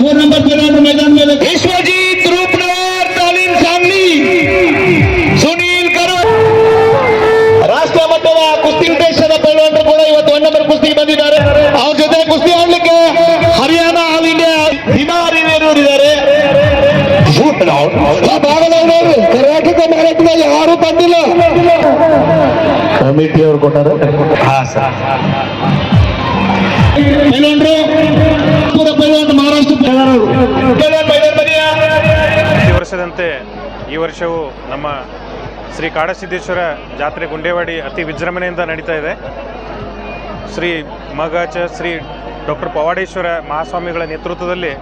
ಮೂರು ನಂಬರ್ ಪೈಲವಾನ್ मैदान में लगे विश्वजीत रूपनवर तालीम सांगली ಸುನೀಲ್ ಕರು ರಾಷ್ಟ್ರ ಮಟ್ಟದ ಕುಸ್ತಿ ದೇಶದ ಪೈಲವಾನರು ಕೂಡ ಇವತ್ತು ಒನ್ ನಂಬರ್ ಕುಸ್ತಿಗೆ ಬಂದಿದ್ದಾರೆ ಅವ್ರ ಜೊತೆ ಕುಸ್ತಿ ಆಡ್ಲಿಕ್ಕೆ ಹರಿಯಾಣ ಆಲ್ ಇಂಡಿಯಾ ಹಿಮಾರಿ ಇದ್ದಾರೆ ಭಾಗದವರು ಕರ್ನಾಟಕ ಮಾರಾಟದ ಯಾರು ಬಂದಿಲ್ಲ ಕಮಿಟಿ ಅವರು ಕೊಟ್ಟಾರೆ ಹಾ ಸರ್ ಪೈಲವಾನರು ಪೂರ ಮಹಾರಾಷ್ಟ್ರ ವರ್ಷದಂತೆ ಈ ವರ್ಷವೂ ನಮ್ಮ ಶ್ರೀ ಕಾಡಸಿದ್ದೇಶ್ವರ ಜಾತ್ರೆ ಗುಂಡೇವಾಡಿ ಅತಿ ವಿಜೃಂಭಣೆಯಿಂದ ನಡೀತಾ ಇದೆ. ಶ್ರೀ ಮಗಾಚ ಶ್ರೀ ಡಾಕ್ಟರ್ ಪವಾಡೇಶ್ವರ ಮಹಾಸ್ವಾಮಿಗಳ ನೇತೃತ್ವದಲ್ಲಿ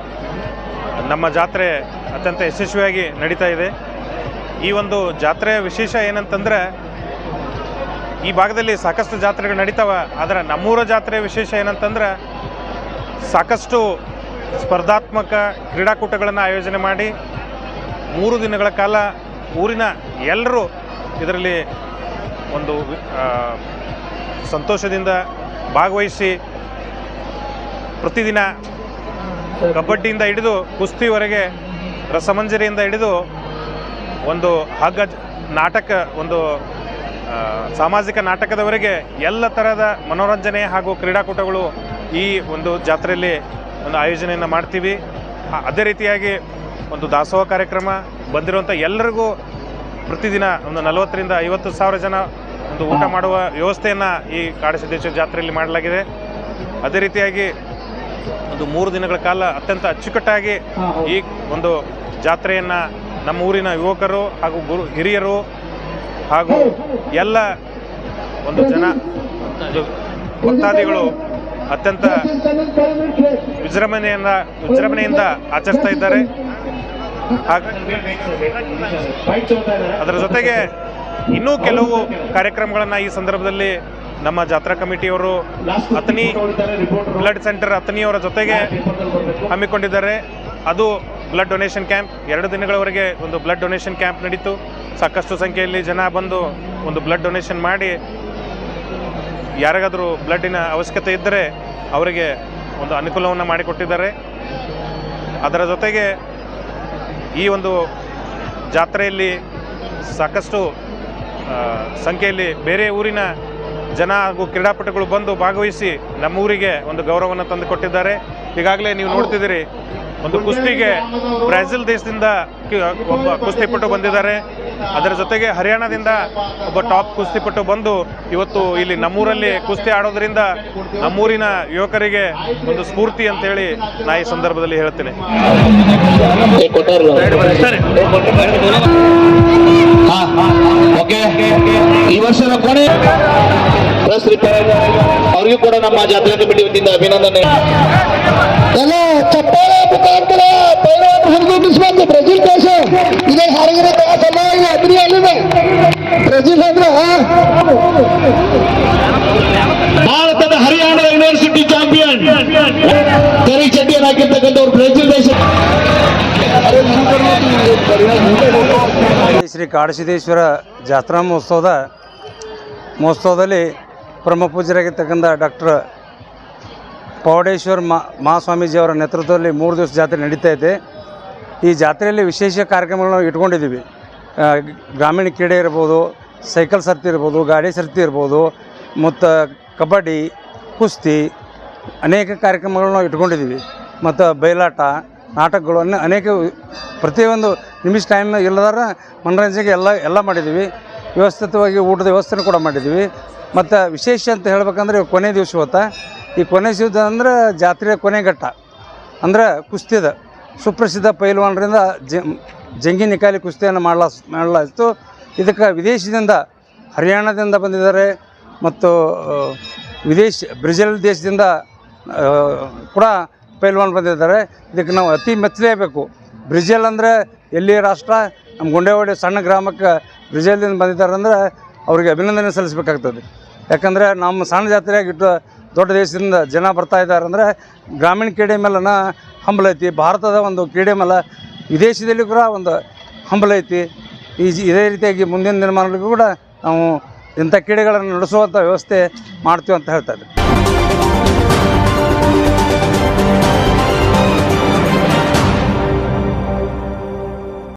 ನಮ್ಮ ಜಾತ್ರೆ ಅತ್ಯಂತ ಯಶಸ್ವಿಯಾಗಿ ನಡೀತಾ ಇದೆ. ಈ ಒಂದು ಜಾತ್ರೆಯ ವಿಶೇಷ ಏನಂತಂದರೆ, ಈ ಭಾಗದಲ್ಲಿ ಸಾಕಷ್ಟು ಜಾತ್ರೆಗಳು ನಡೀತಾವ, ಆದರೆ ನಮ್ಮೂರ ಜಾತ್ರೆಯ ವಿಶೇಷ ಏನಂತಂದ್ರೆ ಸಾಕಷ್ಟು ಸ್ಪರ್ಧಾತ್ಮಕ ಕ್ರೀಡಾಕೂಟಗಳನ್ನು ಆಯೋಜನೆ ಮಾಡಿ ಮೂರು ದಿನಗಳ ಕಾಲ ಊರಿನ ಎಲ್ಲರೂ ಇದರಲ್ಲಿ ಒಂದು ಸಂತೋಷದಿಂದ ಭಾಗವಹಿಸಿ ಪ್ರತಿದಿನ ಕಬಡ್ಡಿಯಿಂದ ಹಿಡಿದು ಕುಸ್ತಿವರೆಗೆ ರಸಮಂಜರಿಯಿಂದ ಹಿಡಿದು ಒಂದು ಹಗ್ಗ ನಾಟಕ, ಒಂದು ಸಾಮಾಜಿಕ ನಾಟಕದವರೆಗೆ ಎಲ್ಲ ಥರದ ಮನೋರಂಜನೆ ಹಾಗೂ ಕ್ರೀಡಾಕೂಟಗಳು ಈ ಒಂದು ಜಾತ್ರೆಯಲ್ಲಿ ಒಂದು ಆಯೋಜನೆಯನ್ನು ಮಾಡ್ತೀವಿ. ಅದೇ ರೀತಿಯಾಗಿ ಒಂದು ದಾಸೋಹ ಕಾರ್ಯಕ್ರಮ ಬಂದಿರುವಂಥ ಎಲ್ಲರಿಗೂ ಪ್ರತಿದಿನ ಒಂದು ನಲವತ್ತರಿಂದ ಐವತ್ತು ಸಾವಿರ ಜನ ಒಂದು ಊಟ ಮಾಡುವ ವ್ಯವಸ್ಥೆಯನ್ನು ಈ ಕಾಡಸಿದ್ದೇಶ್ವರ ಜಾತ್ರೆಯಲ್ಲಿ ಮಾಡಲಾಗಿದೆ. ಅದೇ ರೀತಿಯಾಗಿ ಒಂದು ಮೂರು ದಿನಗಳ ಕಾಲ ಅತ್ಯಂತ ಅಚ್ಚುಕಟ್ಟಾಗಿ ಈ ಒಂದು ಜಾತ್ರೆಯನ್ನು ನಮ್ಮ ಊರಿನ ಯುವಕರು ಹಾಗೂ ಗುರು ಹಿರಿಯರು ಹಾಗೂ ಎಲ್ಲ ಒಂದು ಜನ ಭಕ್ತಾದಿಗಳು ಅತ್ಯಂತ ವಿಜೃಂಭಣೆಯನ್ನ ವಿಜೃಂಭಣೆಯಿಂದ ಆಚರಿಸ್ತಾ ಇದ್ದಾರೆ. ಅದರ ಜೊತೆಗೆ ಇನ್ನೂ ಕೆಲವು ಕಾರ್ಯಕ್ರಮಗಳನ್ನು ಈ ಸಂದರ್ಭದಲ್ಲಿ ನಮ್ಮ ಜಾತ್ರಾ ಕಮಿಟಿಯವರು ಅತನಿ ಬ್ಲಡ್ ಸೆಂಟರ್ ಅತನಿಯವರ ಜೊತೆಗೆ ಹಮ್ಮಿಕೊಂಡಿದ್ದಾರೆ. ಅದು ಬ್ಲಡ್ ಡೊನೇಷನ್ ಕ್ಯಾಂಪ್. ಎರಡು ದಿನಗಳವರೆಗೆ ಒಂದು ಬ್ಲಡ್ ಡೊನೇಷನ್ ಕ್ಯಾಂಪ್ ನಡೀತು. ಸಾಕಷ್ಟು ಸಂಖ್ಯೆಯಲ್ಲಿ ಜನ ಬಂದು ಒಂದು ಬ್ಲಡ್ ಡೊನೇಷನ್ ಮಾಡಿ ಯಾರಿಗಾದರೂ ಬ್ಲಡ್ಡಿನ ಅವಶ್ಯಕತೆ ಇದ್ದರೆ ಅವರಿಗೆ ಒಂದು ಅನುಕೂಲವನ್ನು ಮಾಡಿಕೊಟ್ಟಿದ್ದಾರೆ. ಅದರ ಜೊತೆಗೆ ಈ ಒಂದು ಜಾತ್ರೆಯಲ್ಲಿ ಸಾಕಷ್ಟು ಸಂಖ್ಯೆಯಲ್ಲಿ ಬೇರೆ ಊರಿನ ಜನ ಹಾಗೂ ಕ್ರೀಡಾಪಟುಗಳು ಬಂದು ಭಾಗವಹಿಸಿ ನಮ್ಮೂರಿಗೆ ಒಂದು ಗೌರವವನ್ನು ತಂದುಕೊಟ್ಟಿದ್ದಾರೆ. ಈಗಾಗಲೇ ನೀವು ನೋಡ್ತಿದ್ದೀರಿ ಒಂದು ಕುಸ್ತಿಗೆ ಬ್ರೆಜಿಲ್ ದೇಶದಿಂದ ಒಬ್ಬ ಕುಸ್ತಿಪಟು ಬಂದಿದ್ದಾರೆ. ಅದರ ಜೊತೆಗೆ ಹರಿಯಾಣದಿಂದ ಒಬ್ಬ ಟಾಪ್ ಕುಸ್ತಿಪಟು ಬಂದು ಇವತ್ತು ಇಲ್ಲಿ ನಮ್ಮೂರಲ್ಲಿ ಕುಸ್ತಿ ಆಡೋದ್ರಿಂದ ನಮ್ಮೂರಿನ ಯುವಕರಿಗೆ ಒಂದು ಸ್ಫೂರ್ತಿ ಅಂತ ಹೇಳಿ ನಾ ಈ ಸಂದರ್ಭದಲ್ಲಿ ಹೇಳ್ತೇನೆ. ಈ ವರ್ಷದ ಕೊನೆ ಪ್ಲಸ್ ರಿಪೇರ್ ಅವ್ರಿಗೂ ಕೂಡ ನಮ್ಮ ಜಾತ್ರಾ ಕಮಿಟಿ ವತಿಯಿಂದ ಅಭಿನಂದನೆ. ಎಲ್ಲ ಚಪ್ಪಾಳೆ ಮುಖಾಂತರ ಪೈಲವಾನ್ ಹುರಿದುಂಬಿಸ್ಬೇಕು ಬ್ರೆಜಿಲ್ ದೇಶ. ಇದೇ ಹಾರಿಗಿರೋ ಸಮಾಜ ಅಭಿನಯ ಅಲ್ಲಿದೆ. ಬ್ರೆಜಿಲ್ ಅಂದ್ರೆ ಭಾರತದ ಹರಿಯಾಣ ಯೂನಿವರ್ಸಿಟಿ ಚಾಂಪಿಯನ್ ಕರಿ ಚಡ್ಡಿಯನ್ನು ಹಾಕಿರ್ತಕ್ಕಂಥವ್ರು ಬ್ರೆಜಿಲ್ ದೇಶ. ಶ್ರೀ ಕಾಡಸಿದ್ದೇಶ್ವರ ಜಾತ್ರಾ ಮಹೋತ್ಸವದ ಮಹೋತ್ಸವದಲ್ಲಿ ಪರಮ ಪೂಜರಾಗಿರ್ತಕ್ಕಂಥ ಡಾಕ್ಟರ್ ಪೌಡೇಶ್ವರ್ ಮಾ, ಮಹಾಸ್ವಾಮೀಜಿಯವರ ನೇತೃತ್ವದಲ್ಲಿ ಮೂರು ದಿವಸ ಜಾತ್ರೆ ನಡೀತಾ ಇದೆ. ಈ ಜಾತ್ರೆಯಲ್ಲಿ ವಿಶೇಷ ಕಾರ್ಯಕ್ರಮಗಳನ್ನು ಇಟ್ಕೊಂಡಿದ್ದೀವಿ. ಗ್ರಾಮೀಣ ಕ್ರೀಡೆ ಇರ್ಬೋದು, ಸೈಕಲ್ ಸರ್ತಿ ಇರ್ಬೋದು, ಗಾಡಿ ಸರ್ತಿ ಇರ್ಬೋದು, ಮತ್ತು ಕಬಡ್ಡಿ, ಕುಸ್ತಿ ಅನೇಕ ಕಾರ್ಯಕ್ರಮಗಳನ್ನ ಇಟ್ಕೊಂಡಿದ್ದೀವಿ. ಮತ್ತು ಬಯಲಾಟ, ನಾಟಕಗಳು ಅನೇಕ ಪ್ರತಿಯೊಂದು ನಿಮಿಷ ಟೈಮ್ ಇಲ್ಲದಾರ ಮನೋರಂಜನೆಗೆ ಎಲ್ಲ ಎಲ್ಲ ಮಾಡಿದ್ದೀವಿ. ವ್ಯವಸ್ಥಿತವಾಗಿ ಊಟದ ವ್ಯವಸ್ಥೆನೂ ಕೂಡ ಮಾಡಿದ್ದೀವಿ. ಮತ್ತು ವಿಶೇಷ ಅಂತ ಹೇಳ್ಬೇಕಂದ್ರೆ ಕೊನೆ ದಿವಸ ಇವತ್ತು ಈ ಕೊನೆ ದಿವಸ ಅಂದ್ರೆ ಜಾತ್ರೆಯ ಕೊನೆಘಟ್ಟ ಅಂದ್ರೆ ಕುಸ್ತಿದ. ಸುಪ್ರಸಿದ್ಧ ಪೈಲ್ವಾನರಿಂದ ಜಂಗಿ ನಿಕಾಲಿ ಕುಸ್ತಿಯನ್ನು ಮಾಡಲಾ ಮಾಡಲಾಯಿತು. ಇದಕ್ಕೆ ವಿದೇಶದಿಂದ, ಹರಿಯಾಣದಿಂದ ಬಂದಿದ್ದಾರೆ. ಮತ್ತು ವಿದೇಶ, ಬ್ರೆಜಿಲ್ ದೇಶದಿಂದ ಕೂಡ ಪೈಲ್ವಾನ್ ಬಂದಿದ್ದಾರೆ. ಇದಕ್ಕೆ ನಾವು ಅತಿ ಮೆಚ್ಚಲೇಬೇಕು ಬ್ರೆಜಿಲ್ ಅಂದರೆ ಎಲ್ಲಿ ರಾಷ್ಟ್ರ? ನಮ್ಮ ಗುಂಡೇವಾಡಿ ಸಣ್ಣ ಗ್ರಾಮಕ್ಕೆ ಬ್ರೆಜಿಲ್ದಿಂದ ಬಂದಿದ್ದಾರೆ ಅಂದರೆ ಅವರಿಗೆ ಅಭಿನಂದನೆ ಸಲ್ಲಿಸಬೇಕಾಗ್ತದೆ. ಯಾಕಂದರೆ ನಮ್ಮ ಸಣ್ಣ ಜಾತ್ರೆಯಾಗಿ ಇಟ್ಟು ದೊಡ್ಡ ದೇಶದಿಂದ ಜನ ಬರ್ತಾ ಇದ್ದಾರೆ ಅಂದರೆ ಗ್ರಾಮೀಣ ಕ್ರೀಡೆ ಮೇಲನ ಹಂಬಲ ಐತಿ. ಭಾರತದ ಒಂದು ಕ್ರೀಡೆ ಮೇಲೆ ವಿದೇಶದಲ್ಲಿ ಕೂಡ ಒಂದು ಹಂಬಲ ಐತಿ. ಈ ಇದೇ ರೀತಿಯಾಗಿ ಮುಂದಿನ ದಿನಮಾನಗಳಿಗೂ ಕೂಡ ನಾವು ಇಂಥ ಕ್ರೀಡೆಗಳನ್ನು ನಡೆಸುವಂಥ ವ್ಯವಸ್ಥೆ ಮಾಡ್ತೀವಿ ಅಂತ ಹೇಳ್ತಾ ಇದ್ದೀನಿ.